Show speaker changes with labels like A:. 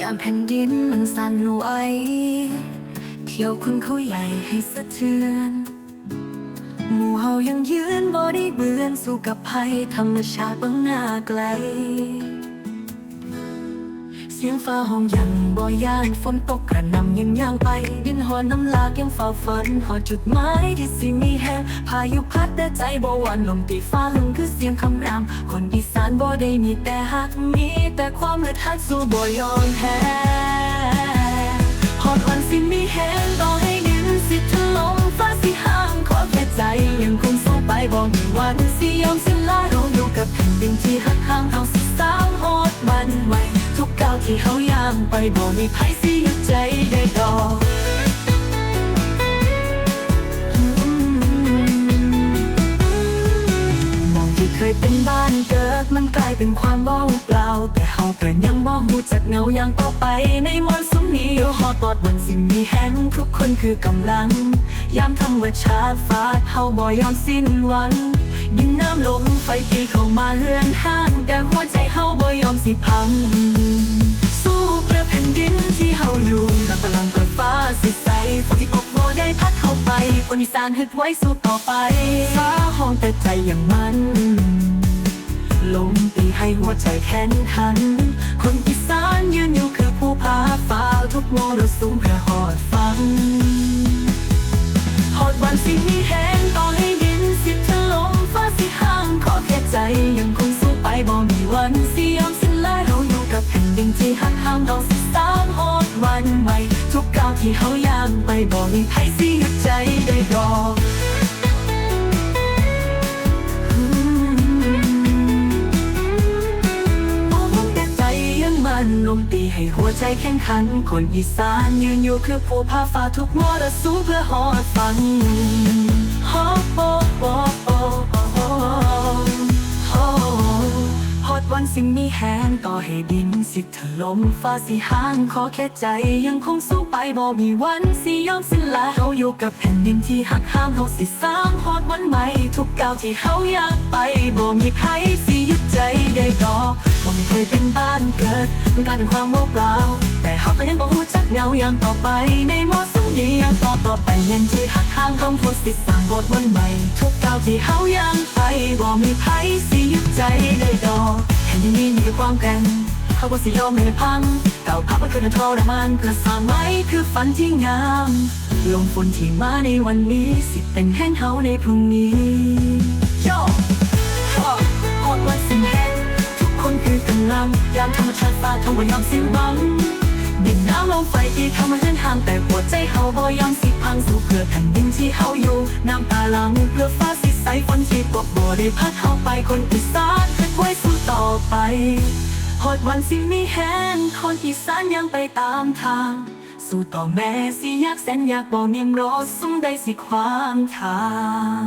A: ยามแผ่นดินมันสั่นไหวเที่ยวคุณเขาใหญ่ให้สะเทือนหมู่เฮายังยืนบ่ได้เบือน สู้กับภัยธรรมชาติบางหน้าไกล สียงฟ้าห้องยังบ่ย่านฝนตกกระหนำยังย่างไปดินหอนน้ำลากยังเฝ้าฝันหอดจุดหมายที่สิมีแหงพายุพัดแต่ใจบ่หวันลมตีฟ้าลงคือเสียงคำรามคนอีสานบ่ได้มีแต่ฮักมีแต่ความเลือดฮักสู้บ่ยอมแพ้หอดวันสิมีแหงต่อน บ่มีไผสิหยุดใจได้ดอกมองที่เคยเป็นบ้านเกิดมันกลายเป็นความว่างเปล่า แต่เฮาเกิดยังมองหูจากเงาอย่างต่อไป ในมรสุมนี้ฮอตอดบนสิ่งมีแห่งทุกคนคือกำลัง ยามธรรมชาติฟาดเฮาบ่ยอมสิ้นหวังดินน้ำลมไฟตีเข้ามาเรือนห้าง แต่หัวใจเฮาบ่ยอมสิพัง คนอีสานฮึดไว้สู้ต่อไปฟ้าห้องแต่ใจอย่างมันลมตีให้หัวใจแข็งขัน คนอีสานยืนอยู่คือผู้พาฟ้าทุกโมรสุมเพื่อหอดฟังหอดวันสิ่งมีแห้งต่อให้ดินสิถล่มฟ้าสิห้างขอแค่ใจยังคงสู้ไปบ่มีวันสิยอมสิ้นลายเราอยู่กับแผ่นดินที่หักห้ามเราสิสางหอ วันใหม่ ทุกก้าวที่เขาย่างไปบ่มีใครสิหยุดใจได้ดอกอืมมองแต่ใจยังมันลมตีให้หัวใจแข็งขัน คนอีสานยืนอยู่คือผู้พาฟ้าทุกมรสุมเพื่อหอดฟังฮอโบโบ สิ่งมีแหงต่อให้ดินสิถล่มฟ้าสิห้างขอแค่ใจยังคงสู้ไปบ่มีวันสิยอมสิ้นลาเราอยู่กับแผ่นดินที่หักห้ามเราสิสร้างฮอดวันใหม่ทุกก้าวที่เขาอยากไปบ่มีใครสิหยุดใจได้ดอกบ่มีเคยเป็นบ้านเกิดมันกลายเป็นความว่าเปล่าแต่เขาก็ยังบ่รู้จักเงาอย่างต่อไปในมอสุมนี้ยังต่อต่อไปเน้นที่หักห้ามของผู้สิสร้างบทวันใหม่ ทุกก้าวที่เขาย่างไปบ่มีใครสิหยุดใจได้ดอกีนี่คือความแกร่งเขาบ่สิยอมให้พังเก่าพับมันคือทรมานเพื่อสร้างไว้คือฝันที่งามลมฝนที่มาในวันนี้สิเป็นแห้งเฮาในพรุ่งนี้โยฮอดฮอดวันสิ้นแห้งทุกคนคือกำลังยามธรรมชาติฟ้าทำบ่ยอมสิ้นหวังดินน้ำลมไฟอีกเข้ามาเส้นทางแต่หัวใจเฮาบ่ยอมสิพังสู้เพื่อแผ่นดินที่เฮาอยู่น้ำตาลังเพื่อฟ้าสิใสฝนที่ตกบ่ได้พัดเฮาไปคนอีสานคิดไว้สู้ ต่อไปหอดวันสิมีแหงคนอีสานยังไปตามทาง สู้ต่อแม่สิอยากแสนอยากบอกเนียงรอสุ่มได้สิความทาง